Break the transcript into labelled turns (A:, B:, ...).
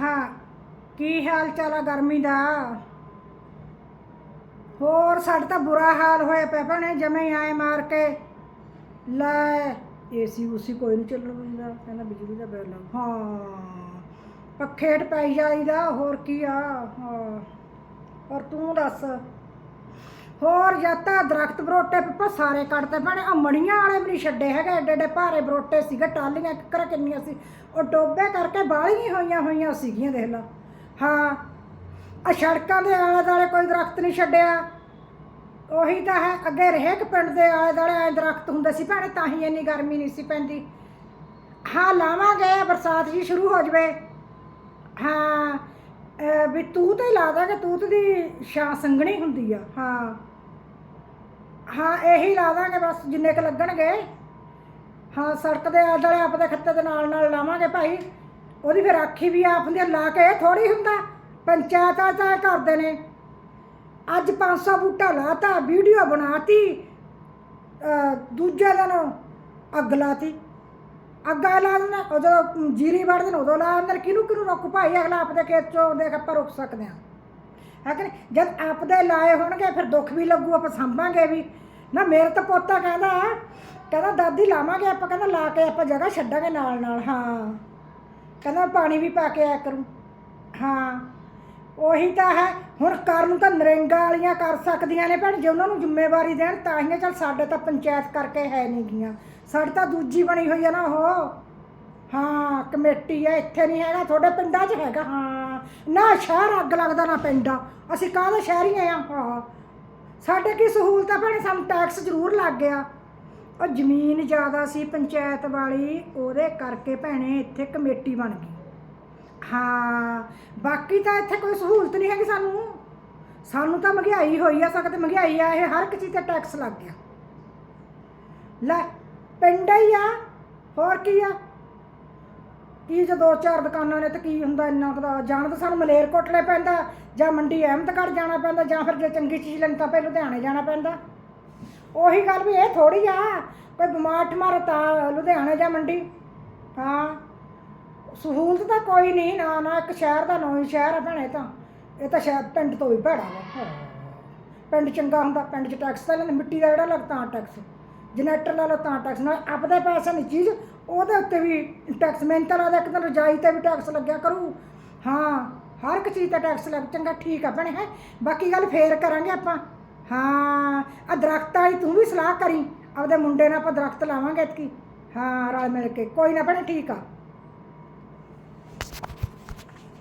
A: ਹਾਂ, ਕੀ ਹਾਲ ਚਾਲ ਆ ਗਰਮੀ ਦਾ? ਹੋਰ ਸਾਡਾ ਤਾਂ ਬੁਰਾ ਹਾਲ ਹੋਇਆ ਪਿਆ ਭੈਣੇ, ਜਮੇ ਆਏ ਮਾਰ ਕੇ। ਲੈ ਏਸੀ ਉਸੀ ਕੋਈ ਨਹੀਂ ਚੱਲਣ ਦਿੰਦਾ, ਕਹਿੰਦਾ ਬਿਜਲੀ ਦਾ ਬਿੱਲ। ਹਾਂ, ਪੱਖੇ ਹੇਠ ਪਈ ਜਾਈਦਾ, ਹੋਰ ਕੀ ਆ? ਹਾਂ, ਔਰ ਤੂੰ ਦੱਸ। ਹੋਰ ਜੱਤਾ, ਦਰਖਤ, ਬਰੋਟੇ ਪਿੱਪਾ ਸਾਰੇ ਕੱਟਦੇ ਭੈਣੇ। ਆ ਮਣੀਆਂ ਵਾਲੇ ਵੀ ਨਹੀਂ ਛੱਡੇ ਹੈਗੇ ਐਡੇ ਐਡੇ ਭਾਰੇ ਬਰੋਟੇ ਸੀਗੇ ਟਾਲੀਆਂ ਕਿੱਕਰ ਕਿੰਨੀਆਂ ਸੀ। ਉਹ ਡੋਬੇ ਕਰਕੇ ਬਾਲੀਆਂ ਹੋਈਆਂ ਹੋਈਆਂ ਸੀਗੀਆਂ, ਦੇਖ ਲਾ। ਹਾਂ ਆ ਸੜਕਾਂ ਦੇ ਆਲੇ ਦੁਆਲੇ ਕੋਈ ਦਰਖਤ ਨਹੀਂ ਛੱਡਿਆ। ਉਹੀ ਤਾਂ ਹੈ, ਅੱਗੇ ਰਹਿਕ ਪਿੰਡ ਦੇ ਆਲੇ ਦੁਆਲੇ ਐ ਦਰਖਤ ਹੁੰਦੇ ਸੀ ਭੈਣੇ, ਤਾਂ ਹੀ ਇੰਨੀ ਗਰਮੀ ਨਹੀਂ ਸੀ ਪੈਂਦੀ। ਹਾਂ, ਲਾਵਾਂਗੇ, ਬਰਸਾਤ ਜੀ ਸ਼ੁਰੂ ਹੋ ਜਵੇ। ਹਾਂ, ਅਹ ਵੀ ਤੂਤ ਹੀ ਲਾ ਦਾਂਗੇ, ਤੂਤ ਦੀ ਛਾਂ ਸੰਘਣੀ ਹੁੰਦੀ ਆ। ਹਾਂ। ਹਾਂ ਇਹੀ ਲਾ ਦਾਂਗੇ ਬਸ ਜਿੰਨੇ ਕ ਲੱਗਣਗੇ। ਹਾਂ ਸੜਕ ਦੇ ਆਲੇ ਦੁਆਲੇ ਆਪਦੇ ਖੱਤੇ ਦੇ ਨਾਲ ਨਾਲ ਲਾਵਾਂਗੇ ਭਾਈ। ਉਹਦੀ ਫਿਰ ਆਖੀ ਵੀ ਆਪ ਹੁੰਦੀ ਆ, ਲਾ ਕੇ ਥੋੜੀ ਹੁੰਦਾ। ਪੰਚਾਇਤਾਂ ਤਾਂ ਇਹ ਕਰਦੇ ਨੇ। ਅੱਜ 500 ਬੂਟਾ ਲਾਤਾ ਵੀਡੀਓ ਬਣਾਤੀ ਅਹ ਦੂਜੇ ਦਿਨ ਅੱਗ ਲਾਤੀ। ਅੱਗਾ ਲਾ ਦਿੰਦਾ ਉਦੋਂ ਜੀਰੀ ਵੜਦੇ ਨੇ ਉਦੋਂ ਲਾ ਦਿੰਦੇ ਨੇ, ਕਿਹਨੂੰ ਕਿਹਨੂੰ ਰੁੱਕ ਭਾਈ? ਅਗਲਾ ਆਪਦੇ ਖੇਤ ਚੋਂ ਦੇਖ ਆਪਾਂ ਰੁਕ ਸਕਦੇ ਹਾਂ ਹੈ ਕਿ ਨਹੀਂ? ਜਦ ਆਪਦੇ ਲਾਏ ਹੋਣਗੇ ਫਿਰ ਦੁੱਖ ਵੀ ਲੱਗੂ ਆਪਾਂ ਸੰਭਾਂਗੇ ਵੀ। ਨਾ ਮੇਰੇ ਤਾਂ ਪੋਤਾ ਕਹਿੰਦਾ ਕਹਿੰਦਾ ਦਾਦੀ ਲਾਵਾਂਗੇ ਆਪਾਂ, ਕਹਿੰਦਾ ਲਾ ਕੇ ਆਪਾਂ ਜਗ੍ਹਾ ਛੱਡਾਂਗੇ ਨਾਲ ਨਾਲ, ਹਾਂ। ਕਹਿੰਦਾ ਪਾਣੀ ਵੀ ਪਾ ਕੇ ਆਇਆ ਕਰੂੰ, ਹਾਂ। ਉਹੀ ਤਾਂ ਹੈ, ਹੁਣ ਕਰਨ ਨੂੰ ਤਾਂ ਨਰੇਂਗਾ ਵਾਲੀਆਂ ਕਰ ਸਕਦੀਆਂ ਨੇ ਭੈਣ, ਜੇ ਉਹਨਾਂ ਨੂੰ ਜ਼ਿੰਮੇਵਾਰੀ ਦੇਣ ਤਾਂ ਹੀ ਚੱਲ ਸਾਡੇ ਤਾਂ ਪੰਚਾਇਤ ਕਰਕੇ ਹੈ ਨਹੀਂ ਗੀਆਂ। ਸਾਡੇ ਤਾਂ ਦੂਜੀ ਬਣੀ ਹੋਈ ਆ ਨਾ ਉਹ। ਹਾਂ, ਕਮੇਟੀ ਹੈ ਇੱਥੇ ਨਹੀਂ ਹੈਗਾ, ਤੁਹਾਡੇ ਪਿੰਡਾਂ 'ਚ ਹੈਗਾ। ਹਾਂ, ਨਾ ਸ਼ਹਿਰ ਅੱਗ ਲੱਗਦਾ, ਨਾ ਪਿੰਡ ਅਸੀਂ ਕਾਹਦੇ ਸ਼ਹਿਰੀਆਂ ਆ? ਹਾਂ ਸਾਡੇ ਕੀ ਸਹੂਲਤ ਆ ਭੈਣੇ? ਸਾਨੂੰ ਟੈਕਸ ਜ਼ਰੂਰ ਲੱਗ ਗਿਆ। ਉਹ ਜ਼ਮੀਨ ਜ਼ਿਆਦਾ ਸੀ ਪੰਚਾਇਤ ਵਾਲੀ, ਉਹਦੇ ਕਰਕੇ ਭੈਣੇ ਇੱਥੇ ਕਮੇਟੀ ਬਣ ਗਈ। ਹਾਂ, ਬਾਕੀ ਤਾਂ ਇੱਥੇ ਕੋਈ ਸਹੂਲਤ ਨਹੀਂ ਹੈਗੀ ਸਾਨੂੰ। ਸਾਨੂੰ ਤਾਂ ਮਹਿੰਗਾਈ ਹੋਈ ਆ ਸਕਦੇ ਮਹਿੰਗਾਈ ਆ, ਇਹ ਹਰ ਇੱਕ ਚੀਜ਼ ਤੇ ਟੈਕਸ ਲੱਗ ਗਿਆ। ਲੈ, ਪਿੰਡ ਹੀ ਆ, ਹੋਰ ਕੀ ਆ? ਕੀ ਜੇ ਦੋ ਚਾਰ ਦੁਕਾਨਾਂ ਨੇ ਤੇ ਕੀ ਹੁੰਦਾ ਇੰਨਾ ਕੁ ਦਾ? ਜਾਣ ਤਾਂ ਸਾਨੂੰ ਮਲੇਰਕੋਟਲੇ ਪੈਂਦਾ, ਜਾਂ ਮੰਡੀ ਅਹਿਮਦਗੜ੍ਹ ਜਾਣਾ ਪੈਂਦਾ, ਜਾਂ ਫਿਰ ਜੇ ਚੰਗੀ ਚੀਜ਼ ਲੈਣੀ ਤਾਂ ਫਿਰ ਲੁਧਿਆਣੇ ਜਾਣਾ ਪੈਂਦਾ। ਉਹੀ ਗੱਲ ਵੀ ਇਹ ਥੋੜੀ ਆ, ਕੋਈ ਬਿਮਾਰ ਠਮਾਰ ਤਾਂ ਲੁਧਿਆਣੇ ਜਾਂ ਮੰਡੀ। ਹਾਂ, ਸਹੂਲਤ ਤਾਂ ਕੋਈ ਨਹੀਂ, ਨਾ ਨਾ ਇੱਕ ਸ਼ਹਿਰ ਦਾ, ਨੌਂ ਸ਼ਹਿਰ ਆ ਭੈਣੇ ਤਾਂ। ਇਹ ਤਾਂ ਸ਼ਹਿਰ ਪਿੰਡ ਤੋਂ ਵੀ ਭੈੜਾ ਵਾ। ਪਿੰਡ ਚੰਗਾ ਹੁੰਦਾ, ਪਿੰਡ 'ਚ ਟੈਕਸ ਤਾਂ ਲੈਂਦੇ, ਮਿੱਟੀ ਦਾ ਜਿਹੜਾ ਲੱਗਦਾ ਟੈਕਸ ਜਨਰੇਟਰ ਲਾ ਲਓ ਤਾਂ ਟੈਕਸ ਨਾਲ ਆਪਦੇ ਪੈਸੇ ਦੀ ਚੀਜ਼ ਉਹਦੇ ਉੱਤੇ ਵੀ ਟੈਕਸ ਮਿਹਨਤ ਲਾ ਇੱਕ ਦਿਨ ਰਜਾਈ ਤੇ ਵੀ ਟੈਕਸ ਲੱਗਿਆ ਕਰੂ। ਹਾਂ, ਹਰ ਇੱਕ ਚੀਜ਼ ਤੇ ਟੈਕਸ ਲੱਗ, ਚੰਗਾ ਠੀਕ ਆ ਭੈਣੇ, ਹੈ? ਬਾਕੀ ਗੱਲ ਫੇਰ ਕਰਾਂਗੇ ਆਪਾਂ। ਹਾਂ ਆ ਦਰਖਤਾਂ ਵਾਲੀ ਤੂੰ ਵੀ ਸਲਾਹ ਕਰੀ, ਆਪਦੇ ਮੁੰਡੇ ਨਾਲ ਆਪਾਂ ਦਰਖਤ ਲਾਵਾਂਗੇ ਇਤਕੀ ਹਾਂ, ਰਲ ਮਿਲ ਕੇ, ਕੋਈ ਨਾ ਭੈਣੇ, ਠੀਕ ਆ।